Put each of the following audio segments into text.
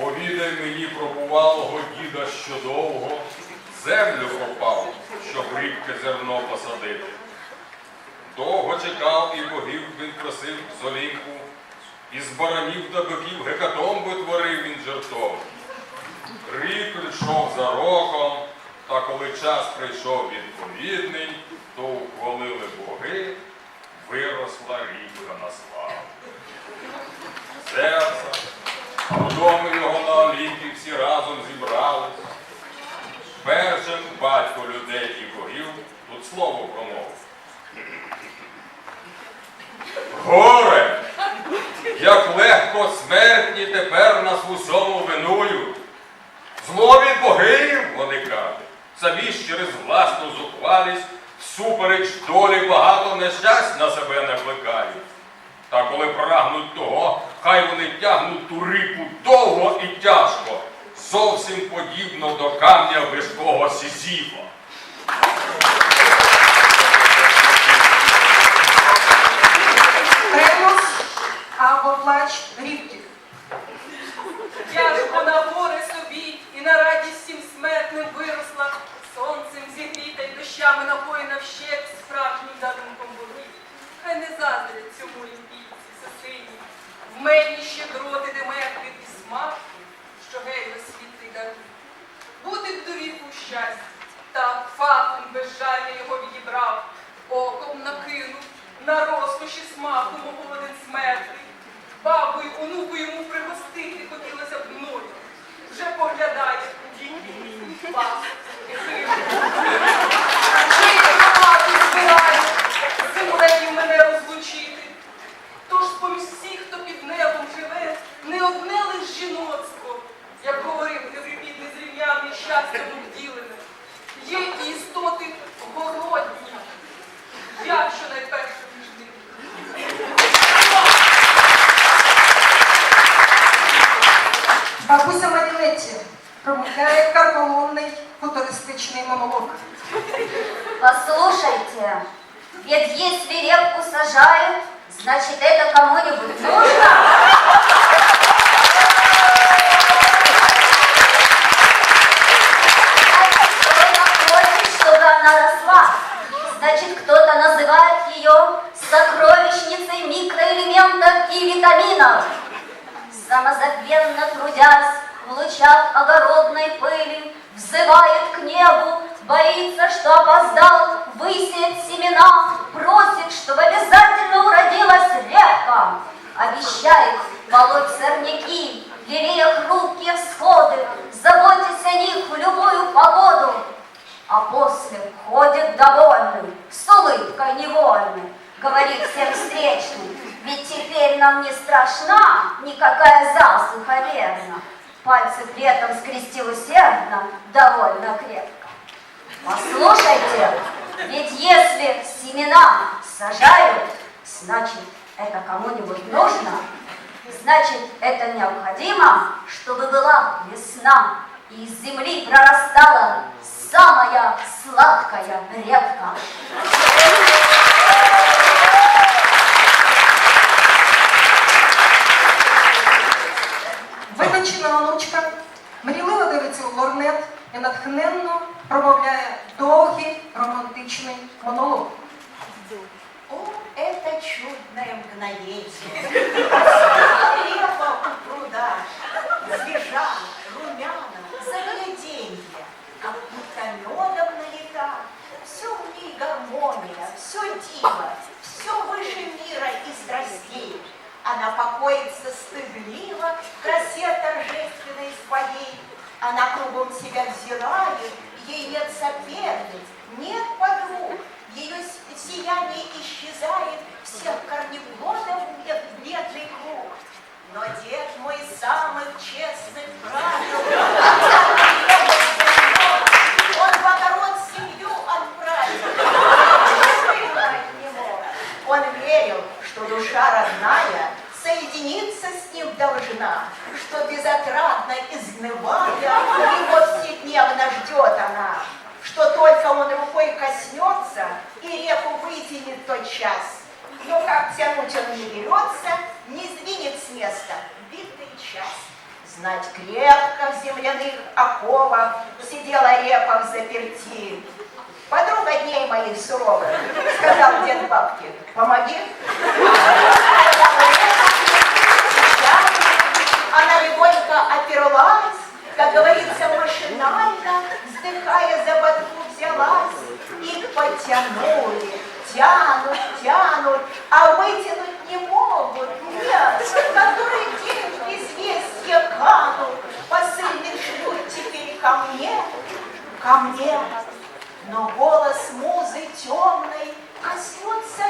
Повідай мені про бувалого діда, що довго землю копав, щоб рідке зерно посадити. Довго чекав і богів він просив з Олімпу, із баранів та биків гекатомби творив він жертов. Рік йшов за роком, та коли час прийшов відповідний, то ухвалили боги, виросла річка на славу. Зевса, а вдома його на Олімпі всі разом зібрались. Першим батько людей і богів тут слово промовив. Горе! Як легко смертні тепер нас в усьому винують. Зло від богів, вони кажуть, самі ж через власну зухвалість всупереч долі багато нещасть на себе накликають. Та коли прагнуть того, хай вони тягнуть ту рипу довго і тяжко, зовсім подібно до камня вишкого Сізіфа. Тремос або плач рідких. Тяжко на горе та фатум безжально його відібрав, оком накинув, на розкоші смаку мого один смертний. Бабою, онуку йому пригостити хотілося б мною. Вже поглядає пас і промовляє карколомний футуристичний монолог. Послушайте, ведь если репку сажают, значит это кому-нибудь нужно? Боится, что опоздал, высеет семена, просит, чтобы обязательно уродилась репка, обещает полоть сорняки, лелея хрупкие всходы, заботясь о них в любую погоду. А после ходит довольный, с улыбкой невольной, говорит всем встречным, ведь теперь нам не страшна никакая засуха верно. Пальцы при этом скрестил усердно, довольно крепко. Послушайте, ведь если семена сажают, значит, это кому-нибудь нужно, значит, это необходимо, чтобы была весна, и из земли прорастала самая сладкая репка. Витончена онучка мрійливо лорнет і натхненно промовляє довгий романтичний монолог. О, это чудное мгновение! Репа у пруда, свежа, Она кругом себя взирает, ей нет соперниц, нет подруг. Ее сияние исчезает, всех корнеплодов нет бедный круг. Но дед мой самых честных правил, ним должна, что безотрадно изнывая, его вседневно ждет она, что только он рукой коснется и реку вытянет тот час. Но как тянуть он не берется, не сдвинет с места битый час. Знать крепко в земляных оковах сидела репа в заперти. Подруга дней моих суровых, сказал дед бабке, помоги. Она легонько оперлась, как говорится, машинально, вздыхая за ботву взялась. И потянули, тянут, тянут, а вытянуть не могут. Нет, который день в известье канут. Посыльных шлют теперь ко мне, ко мне. Но голос музы темной коснется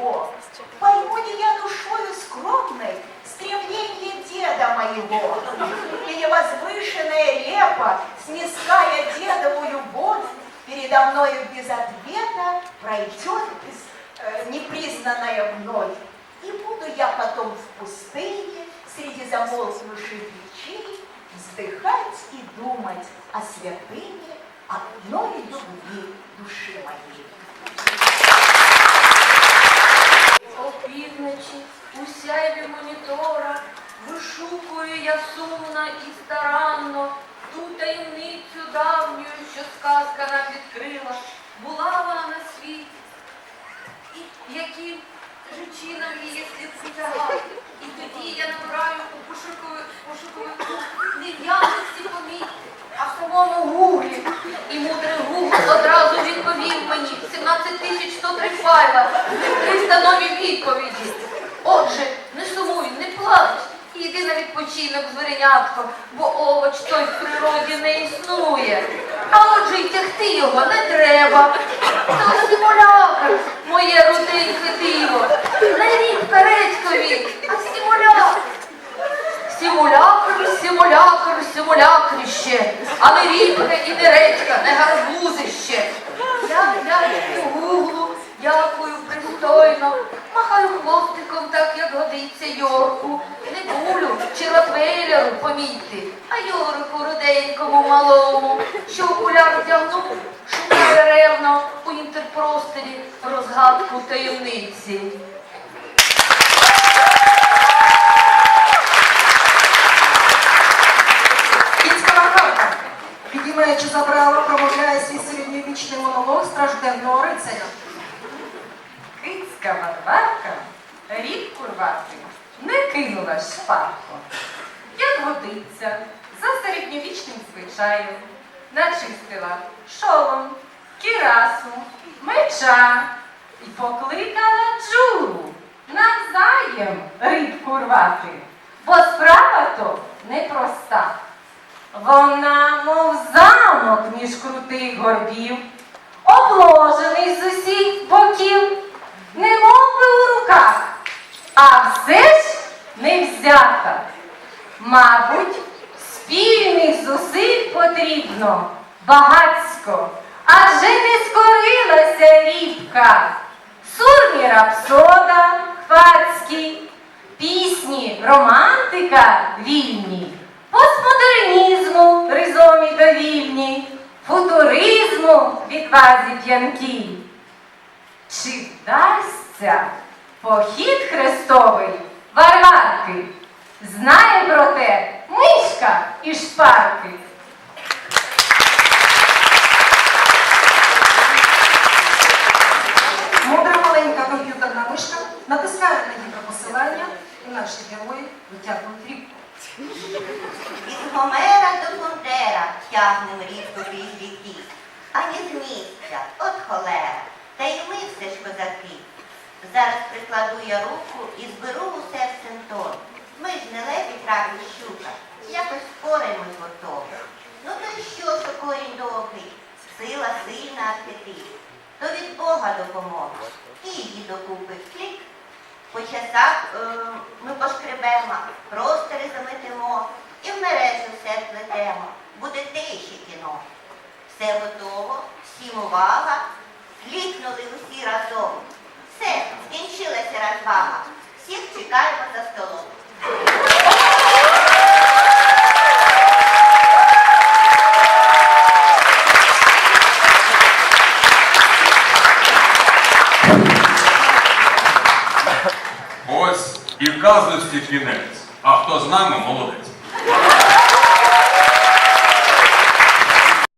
моего. Пойму ли я душою скромной стремление деда моего? Или возвышенная репа, сниская дедову любовь, передо мною без ответа пройдет э, непризнанная мной. И буду я потом в пустыне среди замолкнувших речей вздыхать и думать о святыне одной любви души моей. Опівночі у сяйві монітора вишукую я сумно і старанно ту таємницю давню, що сказка нам відкрила, була вона на світі. І яким жичинам її слід притягати. І тоді я набираю у пошукови- пошуковику нев'язності помітки, а в самому гуглі. І мудрий гугл одразу відповів звірятко, бо овоч той в природі не існує. А отже й тягти його не треба. То симулятор, моє руденьке диво. Не рік передькові, а симулятор. Симулякр, симулякр, симулякрище, а не рібка і не редька, не гарбузище. Я глянь у гуглу, дякую пристойно, махаю хвостиком, так як годиться Йорку. Булю помітьте, а Йорику руденькому малому, що окуляр вдягнув, шукає ревно у інтерпростері розгадку таємниці. Підіймаючи забрала, промовляє свій середньовічний монолог стражденного рицаря. Кицька Варварка рік курвати не кинула шпарку. Як годиться, за середньовічним звичаєм, начистила шолом, кірасу, меча і покликала джуру навзаєм рибку рвати, бо справа то непроста. Вона, мов замок між крутих горбів, обложений з усіх боків, не мов би у руках, а все ж не взята. Мабуть, спільних зусиль потрібно багацько, адже не скорилася рібка. Сурмі рапсода хвацький, пісні романтика вільні, постмодернізму ризомі довільні, футуризму відвазі п'янкі. Чи вдасться похід хрестовий Варварки? Знає про те мишка і шпарки. Мудра маленька комп'ютерна мишка натискає на гідропосилання, і наші герої витягнуть рібку. Від Гомера до Фонтера тягнем рідко крізь віки, ані з місця, от холера, та й ми все ж козаки. Зараз прикладу я руку і зберу у серце тон. Ми ж не лепить рак і щука, якось впораємось готові. Ну то й що, що корінь довгий, сила сильна апетит, то від Бога допомога. І її докупи клік, по часах е, ми пошкребемо, простори заметемо і в мережу все плетемо. Буде ще кіно. Все готово, всім увага. Клікнули усі разом. Все, скінчилася розвага. Всіх чекаємо за столом. Ось і казності кінець. А хто з нами молодець.